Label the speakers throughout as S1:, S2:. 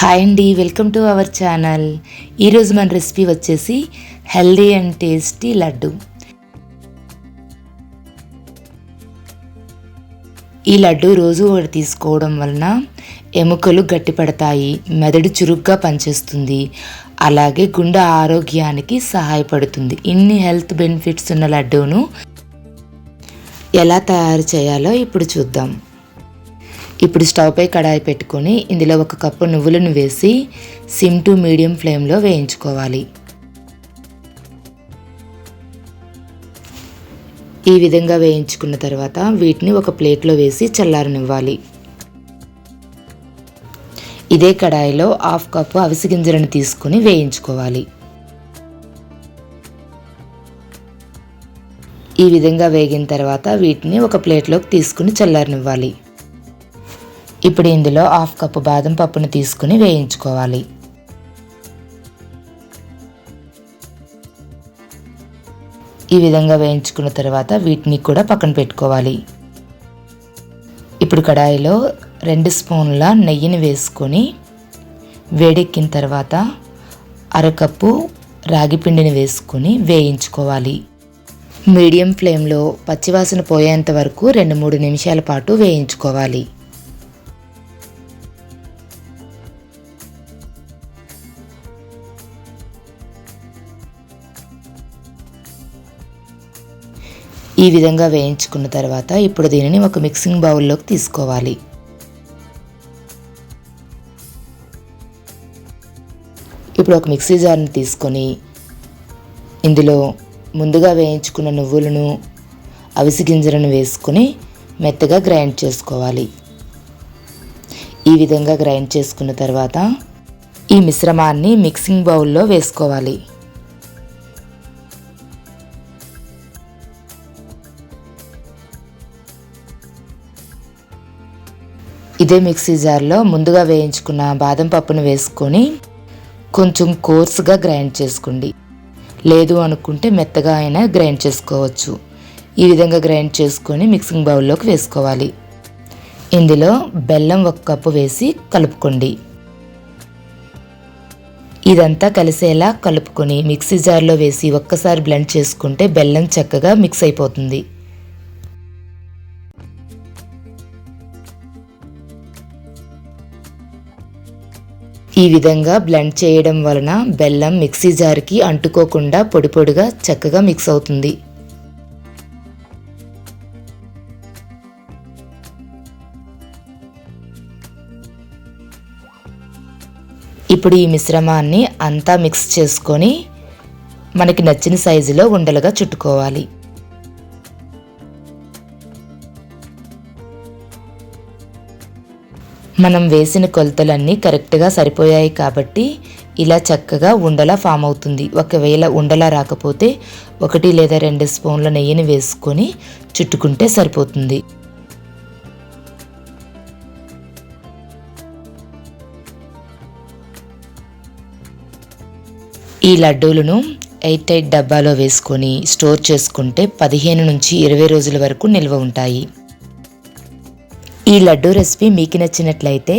S1: Hi అండి welcome to our channel. ఈరోజు మన రెసిపీ వచ్చేసి హెల్దీ అండ్ టేస్టీ లడ్డు. ఈ లడ్డు రోజు ఒకటి తీసుకోవడం వలన ఎముకలు గట్టిపడతాయి మెదడు చురుగ్గా పనిచేస్తుంది అలాగే గుండె ఆరోగ్యానికి సహాయపడుతుంది. ఇన్ని హెల్త్ బెనిఫిట్స్ ఉన్న లడ్డూను ఎలా తయారు చేయాలో ఇప్పుడు చూద్దాం. ఇప్పుడు స్టవ్ పై కడాయి పెట్టుకొని ఇందులో ఒక కప్పు నువ్వులను వేసి సిమ్ టు మీడియం ఫ్లేమ్లో వేయించుకోవాలి. ఈ విధంగా వేయించుకున్న తర్వాత వీటిని ఒక ప్లేట్లో వేసి చల్లారనివ్వాలి. ఇదే కడాయిలో హాఫ్ కప్పు అవిసి గింజలను తీసుకుని వేయించుకోవాలి. ఈ విధంగా వేగిన తర్వాత వీటిని ఒక ప్లేట్లోకి తీసుకుని చల్లారనివ్వాలి. ఇప్పుడు ఇందులో హాఫ్ కప్పు బాదం పప్పును తీసుకుని వేయించుకోవాలి. ఈ విధంగా వేయించుకున్న తర్వాత వీటిని కూడా పక్కన పెట్టుకోవాలి. ఇప్పుడు కడాయిలో రెండు స్పూన్ల నెయ్యిని వేసుకొని వేడెక్కిన తర్వాత అరకప్పు రాగి పిండిని వేసుకొని వేయించుకోవాలి. మీడియం ఫ్లేమ్లో పచ్చివాసన పోయేంత వరకు రెండు మూడు నిమిషాల పాటు వేయించుకోవాలి. ఈ విధంగా వేయించుకున్న తర్వాత ఇప్పుడు దీనిని ఒక మిక్సింగ్ బౌల్లోకి తీసుకోవాలి. ఇప్పుడు ఒక మిక్సీ జార్ని తీసుకొని ఇందులో ముందుగా వేయించుకున్న నువ్వులను అవిసి గింజలను వేసుకొని మెత్తగా గ్రైండ్ చేసుకోవాలి. ఈ విధంగా గ్రైండ్ చేసుకున్న తర్వాత ఈ మిశ్రమాన్ని మిక్సింగ్ బౌల్లో వేసుకోవాలి. ఇదే మిక్సీ జార్లో ముందుగా వేయించుకున్న బాదం పప్పును వేసుకొని కొంచెం కోర్సుగా గ్రైండ్ చేసుకోండి. లేదు అనుకుంటే మెత్తగా అయినా గ్రైండ్ చేసుకోవచ్చు. ఈ విధంగా గ్రైండ్ చేసుకొని మిక్సింగ్ బౌల్లోకి వేసుకోవాలి. ఇందులో బెల్లం ఒక కప్పు వేసి కలుపుకోండి. ఇదంతా కలిసేలా కలుపుకొని మిక్సీ జార్లో వేసి ఒక్కసారి బ్లెండ్ చేసుకుంటే బెల్లం చక్కగా మిక్స్ అయిపోతుంది. ఈ విధంగా బ్లెండ్ చేయడం వలన బెల్లం మిక్సీ జార్కి అంటుకోకుండా పొడి పొడిగా చక్కగా మిక్స్ అవుతుంది. ఇప్పుడు ఈ మిశ్రమాన్ని అంతా మిక్స్ చేసుకొని మనకి నచ్చిన సైజులో ఉండలుగా చుట్టుకోవాలి. మనం వేసిన కొలతలన్నీ కరెక్ట్గా సరిపోయాయి కాబట్టి ఇలా చక్కగా ఉండలా ఫామ్ అవుతుంది. ఒకవేళ ఉండలా రాకపోతే ఒకటి లేదా రెండు స్పూన్ల నెయ్యిని వేసుకొని చుట్టుకుంటే సరిపోతుంది. ఈ లడ్డూలను ఎయిట్ టైట్ డబ్బాలో వేసుకొని స్టోర్ చేసుకుంటే పదిహేను నుంచి ఇరవై రోజుల వరకు నిల్వ ఉంటాయి. ఈ లడ్డూ రెసిపీ మీకు నచ్చినట్లయితే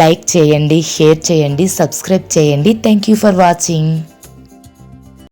S1: లైక్ చేయండి షేర్ చేయండి సబ్స్క్రైబ్ చేయండి. Thank you for watching